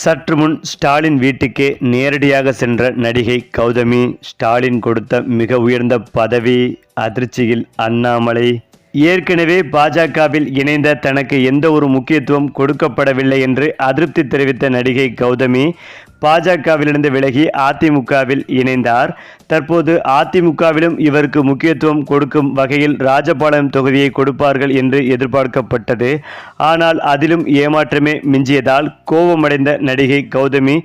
சற்று முன் ஸ்டாலின் வீட்டுக்கே நேரடியாக சென்ற நடிகை கௌதமி ஸ்டாலின் கொடுத்த மிக உயர்ந்த பதவி அதிர்ச்சியில் அண்ணாமலை. ஏற்கனவே பாஜகவில் இணைந்த தனக்கு எந்த ஒரு முக்கியத்துவம் கொடுக்கப்படவில்லை என்று அதிருப்தி தெரிவித்த நடிகை கௌதமி பாஜகவிலிருந்து விலகி அதிமுகவில் இணைந்தார். தற்போது அதிமுகவிலும் இவருக்கு முக்கியத்துவம் கொடுக்கும் வகையில் ராஜபாளையம் தொகுதியை கொடுப்பார்கள் என்று எதிர்பார்க்கப்பட்டது. ஆனால் அதிலும் ஏமாற்றமே மிஞ்சியதால் கோபமடைந்த நடிகை கௌதமி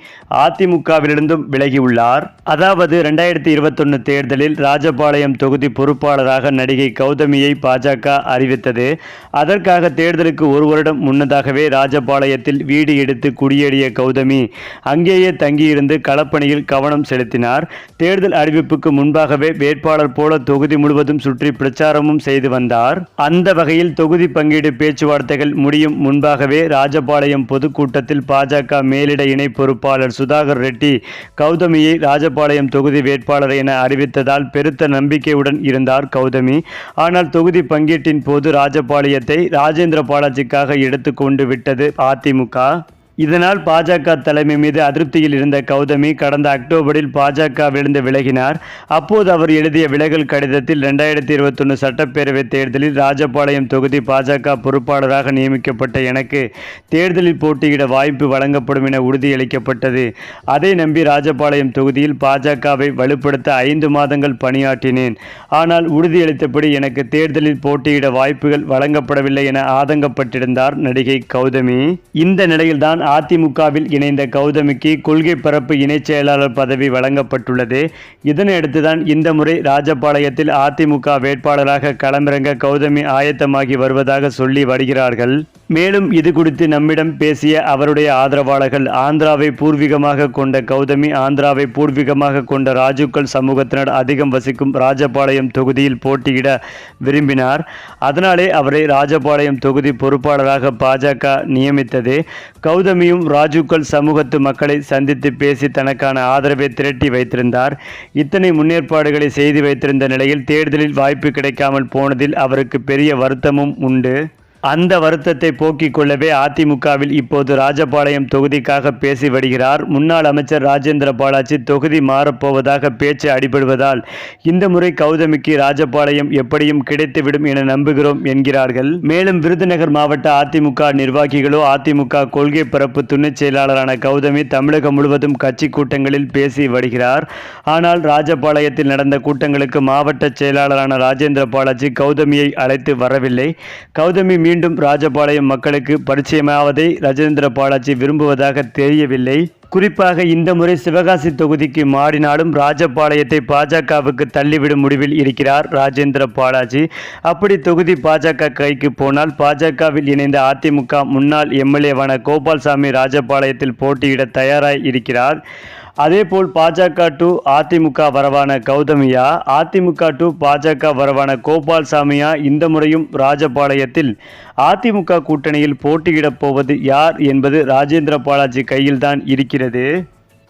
அதிமுகவிலிருந்தும் விலகியுள்ளார். அதாவது ரெண்டாயிரத்தி இருபத்தொன்னு தேர்தலில் ராஜபாளையம் தொகுதி பொறுப்பாளராக நடிகை கௌதமியை பாஜக அறிவித்தது. அதற்காக தேர்தலுக்கு ஒரு வருடம் முன்னதாகவே ராஜபாளையத்தில் வீடு எடுத்து குடியேறிய கௌதமி அங்கே அங்கேயே தங்கியிருந்து களப்பணியில் கவனம் செலுத்தினார். தேர்தல் அறிவிப்புக்கு முன்பாகவே வேட்பாளர் போல தொகுதி முழுவதும் சுற்றி பிரச்சாரமும் செய்து வந்தார். அந்த வகையில் தொகுதி பங்கீடு பேச்சுவார்த்தைகள் முடியும் முன்பாகவே ராஜபாளையம் பொதுக்கூட்டத்தில் பாஜக மேலிட இணை பொறுப்பாளர் சுதாகர் ரெட்டி கௌதமியை ராஜபாளையம் தொகுதி வேட்பாளர் என அறிவித்ததால் பெருத்த நம்பிக்கையுடன் இருந்தார் கௌதமி. ஆனால் தொகுதி பங்கீட்டின் போது ராஜபாளையத்தை ராஜேந்திர பாலாஜிக்காக எடுத்து கொண்டு விட்டது அதிமுக. இதனால் பாஜக தலைமை மீது அதிருப்தியில் இருந்த கௌதமி கடந்த அக்டோபரில் பாஜகவிலிருந்து விலகினார். அப்போது அவர் எழுதிய விலகல் கடிதத்தில் ரெண்டாயிரத்தி இருபத்தொன்று சட்டப்பேரவைத் தேர்தலில் ராஜபாளையம் தொகுதி பாஜக பொறுப்பாளராக நியமிக்கப்பட்ட எனக்கு தேர்தலில் போட்டியிட வாய்ப்பு வழங்கப்படும் என உறுதியளிக்கப்பட்டது. அதை நம்பி ராஜபாளையம் தொகுதியில் பாஜகவை வலுப்படுத்த ஐந்து மாதங்கள் பணியாற்றினேன். ஆனால் உறுதியளித்தபடி எனக்கு தேர்தலில் போட்டியிட வாய்ப்புகள் வழங்கப்படவில்லை என ஆதங்கப்பட்டிருந்தார் நடிகை கௌதமி. இந்த நிலையில்தான் அதிமுகவில் இணைந்த கௌதமிக்கு கொள்கை பரப்பு இணைச் செயலாளர் பதவி வழங்கப்பட்டுள்ளது. இதனையடுத்துதான் இந்த முறை ராஜபாளையத்தில் அதிமுக வேட்பாளராக களமிறங்க கௌதமி ஆயத்தமாகி வருவதாக சொல்லி வருகிறார்கள். மேலும் இது குறித்து நம்மிடம் பேசிய அவருடைய ஆதரவாளர்கள் ஆந்திராவை பூர்வீகமாக கொண்ட கௌதமி ஆந்திராவை பூர்வீகமாக கொண்ட ராஜுக்கள் சமூகத்தினர் அதிகம் வசிக்கும் ராஜபாளையம் தொகுதியில் போட்டியிட விரும்பினார். அதனாலே அவரை ராஜபாளையம் தொகுதி பொறுப்பாளராக பாஜக நியமித்தது. கௌதமி கௌதமியும் ராஜுக்கள் சமூகத்து மக்களை சந்தித்து பேசி தனக்கான ஆதரவை திரட்டி வைத்திருந்தார். இத்தனை முன்னேற்பாடுகளை செய்து வைத்திருந்த நிலையில் தேர்தலில் வாய்ப்பு கிடைக்காமல் போனதில் அவருக்கு பெரிய வருத்தமும் உண்டு. அந்த வருத்தத்தை போக்கிக் கொள்ளவே அதிமுகவில் இப்போது ராஜபாளையம் தொகுதிக்காக பேசி வருகிறார். முன்னாள் அமைச்சர் ராஜேந்திர பாலாஜி தொகுதி மாறப்போவதாக பேச்சு அடிபடுவதால் இந்த முறை கௌதமிக்கு ராஜபாளையம் எப்படியும் கிடைத்துவிடும் என நம்புகிறோம் என்கிறார்கள். மேலும் விருதுநகர் மாவட்ட அதிமுக நிர்வாகிகளோ அதிமுக கொள்கை பரப்பு துணைச் செயலாளரான கௌதமி தமிழகம் முழுவதும் கட்சி கூட்டங்களில் பேசி வருகிறார். ஆனால் ராஜபாளையத்தில் நடந்த கூட்டங்களுக்கு மாவட்ட செயலாளரான ராஜேந்திர பாலாஜி கௌதமியை அழைத்து வரவில்லை. கௌதமி மீண்டும் ராஜபாளையம் மக்களுக்கு பரிச்சயமாவதை ராஜேந்திர பாலாஜி விரும்புவதாக தெரியவில்லை. குறிப்பாக இந்த முறை சிவகாசி தொகுதிக்கு மாறினாலும் ராஜபாளையத்தை பாஜகவுக்கு தள்ளிவிடும் முடிவில் இருக்கிறார் ராஜேந்திர பாலாஜி. அப்படி தொகுதி பாஜக கைக்கு போனால் பாஜகவில் இணைந்த அதிமுக முன்னாள் எம்எல்ஏவான கோபால்சாமி ராஜபாளையத்தில் போட்டியிட தயாராய் இருக்கிறார். அதேபோல் பாஜக டு அதிமுக வரவான கௌதமியா அதிமுக டு பாஜக வரவான கோபால்சாமியா இந்த முறையும் ராஜபாளையத்தில் அதிமுக கூட்டணியில் போட்டியிடப் போவது யார் என்பது ராஜேந்திர பாலாஜி கையில்தான் இருக்கிறது.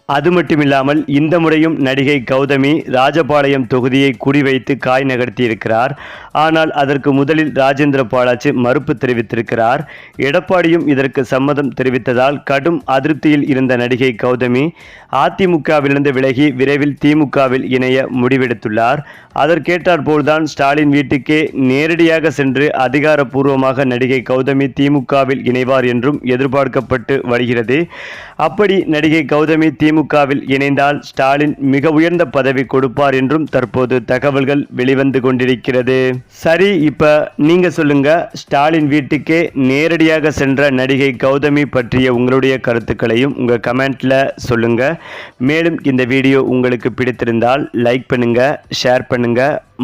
அது மட்டுமில்லாமல் இந்த முறையும் நடிகை கௌதமி ராஜபாளையம் தொகுதியை குறிவைத்து காய் நகர்த்தியிருக்கிறார். ஆனால் அதற்கு முதலில் ராஜேந்திர பாலாஜி மறுப்பு தெரிவித்திருக்கிறார். எடப்பாடியும் இதற்கு சம்மதம் தெரிவித்ததால் கடும் அதிருப்தியில் இருந்த நடிகை கௌதமி அதிமுகவிலிருந்து விலகி விரைவில் திமுகவில் இணைய முடிவெடுத்துள்ளார். அதற்கேற்றாற்போல்தான் ஸ்டாலின் வீட்டுக்கே நேரடியாக சென்று அதிகாரப்பூர்வமாக நடிகை கௌதமி திமுகவில் இணைவார் என்றும் எதிர்பார்க்கப்பட்டு வருகிறது. அப்படி நடிகை கௌதமி திமுகவில் இணைந்தால் ஸ்டாலின் மிக உயர்ந்த பதவி கொடுப்பார் என்றும் தற்போது தகவல்கள் வெளிவந்து கொண்டிருக்கிறது. சரி இப்ப நீங்க சொல்லுங்க ஸ்டாலின் வீட்டுக்கே நேரடியாக சென்ற நடிகை கௌதமி பற்றிய உங்களுடைய கருத்துக்களையும் உங்க கமெண்ட்ல சொல்லுங்க. மேலும் இந்த வீடியோ உங்களுக்கு பிடித்திருந்தால் லைக் பண்ணுங்க ஷேர் பண்ணுங்க.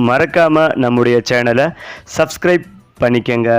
மறக்காம நம்முடைய சேனலை சப்ஸ்கிரைப் பண்ணிக்கங்க.